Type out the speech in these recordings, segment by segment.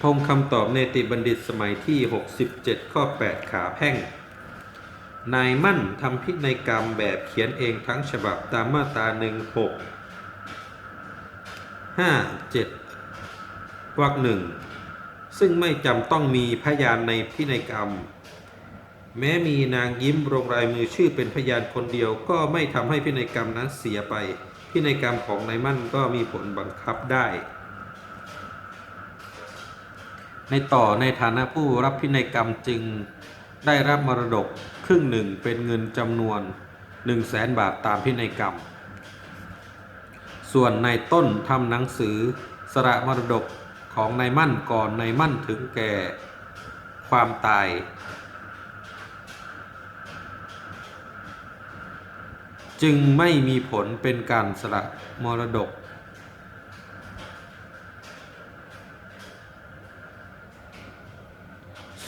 พงคำตอบเนติบัณฑิตสมัยที่ 67 ข้อ 8 ขาแพ่ง นายมั่นทำพินัยกรรมแบบเขียนเองทั้งฉบับตามมาตรา 16 5 7วรรคหนึ่งซึ่งไม่จำต้องมีพยานในพินัยกรรม แม้มีนางยิ้มลงรายมือชื่อเป็นพยานคนเดียวก็ไม่ทำให้พินัยกรรมนั้นเสียไป พินัยกรรมของนายมั่นก็มีผลบังคับได้ ในต่อในฐานะผู้รับพินัยกรรมจึงได้รับมรดกครึ่งหนึ่งเป็นเงินจำนวน 1 0 0 0 0แสนบาทตามพินัยกรรม ส่วนนายต้นทำหนังสือสละมรดกของนายมั่นก่อนนายมั่นถึงแก่ความตาย จึงไม่มีผลเป็นการสละมรดก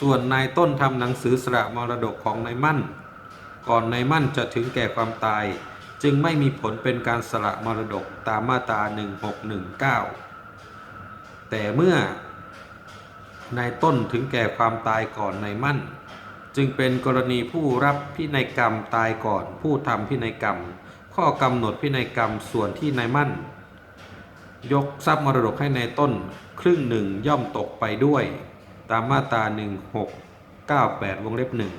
ส่วนนายต้นทำหนังสือสละมรดกของนายมั่น ก่อนนายมั่นจะถึงแก่ความตาย จึงไม่มีผลเป็นการสละมรดกตามมาตรา 1619 แต่เมื่อนายต้นถึงแก่ความตายก่อนนายมั่น จึงเป็นกรณีผู้รับพินัยกรรมตายก่อนผู้ทำพินัยกรรม ข้อกำหนดพินัยกรรมส่วนที่นายมั่น ยกทรัพย์มรดกให้ในายต้น ครึ่งหนึ่งย่อมตกไปด้วย ตามมาตรา 1698 วงเล็บหนึ่ง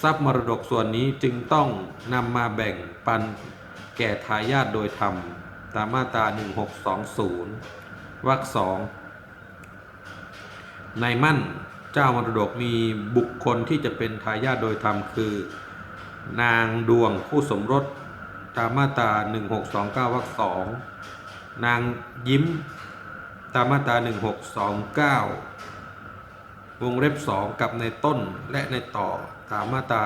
ทรัพย์มรดกส่วนนี้จึงต้องนำมาแบ่งปันแก่ทายาทโดยธรรม ตามมาตรา 1620 วรรคสองนายมั่นเจ้ามรดกมีบุคคลที่จะเป็นทายาทโดยธรรมคือ นางดวงผู้สมรสตามมาตรา 1629 วรรคสองนางยิ้มตามมาตรา 1629 วงเล็บ 2 กับในต้นและในต่อตามมาตรา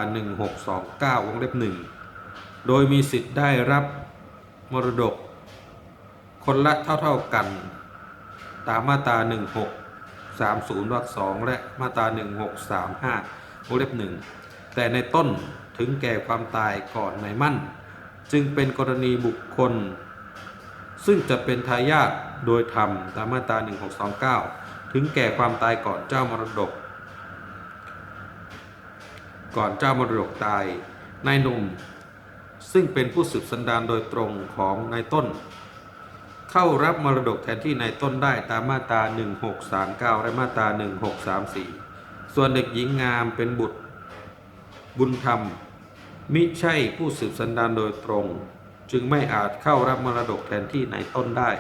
1629 วงเล็บ 1 โดยมีสิทธิ์ได้รับมรดก คนละเท่าๆกัน ตามมาตรา 1630วรรค2และมาตรา 1635 วงเล็บ 1 แต่ในต้นถึงแก่ความตายก่อนในมั่น จึงเป็นกรณีบุคคล ซึ่งจะเป็นทายาทโดยธรรมตามมาตรา 1629 ถึงแก่ความตายก่อนเจ้ามรดก ก่อนเจ้ามรดกตายนายหนุ่ม ซึ่งเป็นผู้สืบสันดานโดยตรงของนายต้น เข้ารับมรดกแทนที่นายต้นได้ตามมาตรา 1639 และมาตรา 1634 ส่วนเด็กหญิงงามเป็นบุตรบุญธรรม มิใช่ผู้สืบสันดานโดยตรง จึงไม่อาจเข้ารับมรดกแทนที่นายต้นได้